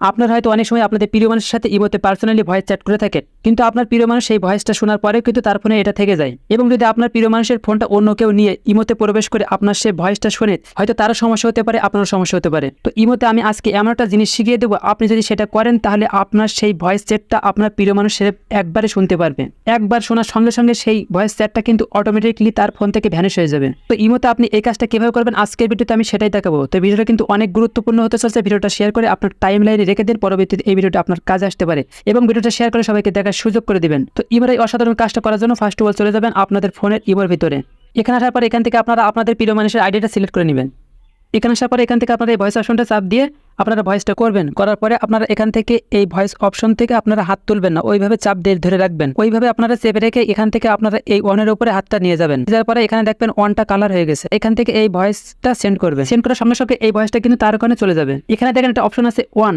আপনার হয়তো অনেক সময় আপনাদের প্রিয় মানুষের সাথে ইমোতে পার্সোনালি ভয়েস চ্যাট করে থাকেন, কিন্তু আপনার প্রিয় মানুষ সেই ভয়েসটা শোনার পরেও কিন্তু তার ফোনে এটা থেকে যায়। এবং যদি আপনার প্রিয় মানুষের ফোনটা অন্য কেউ নিয়ে ইমোতে প্রবেশ করে আপনার সেই ভয়েসটা শুনে, হয়তো তারও সমস্যা হতে পারে, আপনারও সমস্যা হতে পারে। তো ইমোতে আমি আজকে এমন একটা জিনিস শিখিয়ে দেবো, আপনি যদি সেটা করেন তাহলে আপনার সেই ভয়েস চ্যাটটা আপনার প্রিয় মানুষের একবারে শুনতে পারবে। একবার শোনার সঙ্গে সঙ্গে সেই ভয়েস চ্যাটটা কিন্তু অটোমেটিকলি তার ফোন থেকে ভ্যানিশ হয়ে যাবে। তো ইমোতে আপনি এই কাজটা কীভাবে করবেন, আজকের ভিডিওতে আমি সেটাই দেখাবো। তো ভিডিওটা কিন্তু অনেক গুরুত্বপূর্ণ হতে চলছে, ভিডিওটা শেয়ার করে আপনার টাইম লাইনে রেখে দিন, পরবর্তীতে এই ভিডিওটা আপনার কাজে আসতে পারে এবং ভিডিওটা শেয়ার করে সবাইকে দেখার সুযোগ করে দেবেন। তো ইমোর এই অসাধারণ কাজটা করার জন্য ফার্স্ট অফ অল চলে যাবেন আপনাদের ফোনের ইমোর ভিতরে। এখানে আসার পর এখান থেকে আপনারা আপনাদের প্রিয় মানুষের আইডিটা সিলেক্ট করে নেবেন। এখানে আসার পর এখান থেকে আপনারা এই ভয়েস অপশনটা চাপ দিয়ে আপনারা ভয়েসটা করবেন, করার পরে আপনারা এখান থেকে এই ভয়েস অপশন থেকে আপনারা হাত তুলবেন না, ওইভাবে চাপ দিয়ে ধরে রাখবেন। ওইভাবে আপনারা চেপে রেখে এখান থেকে আপনারা এই ওয়ানের উপরে হাতটা নিয়ে যাবেন। যার পরে এখানে দেখবেন ওয়ানটা কালার হয়ে গেছে। এখান থেকে এই ভয়েসটা সেন্ড করবে। সেন্ড করার সঙ্গে সঙ্গে এই ভয়েসটা কিন্তু তার ওখানে চলে যাবে। এখানে দেখেন একটা অপশন আছে ওয়ান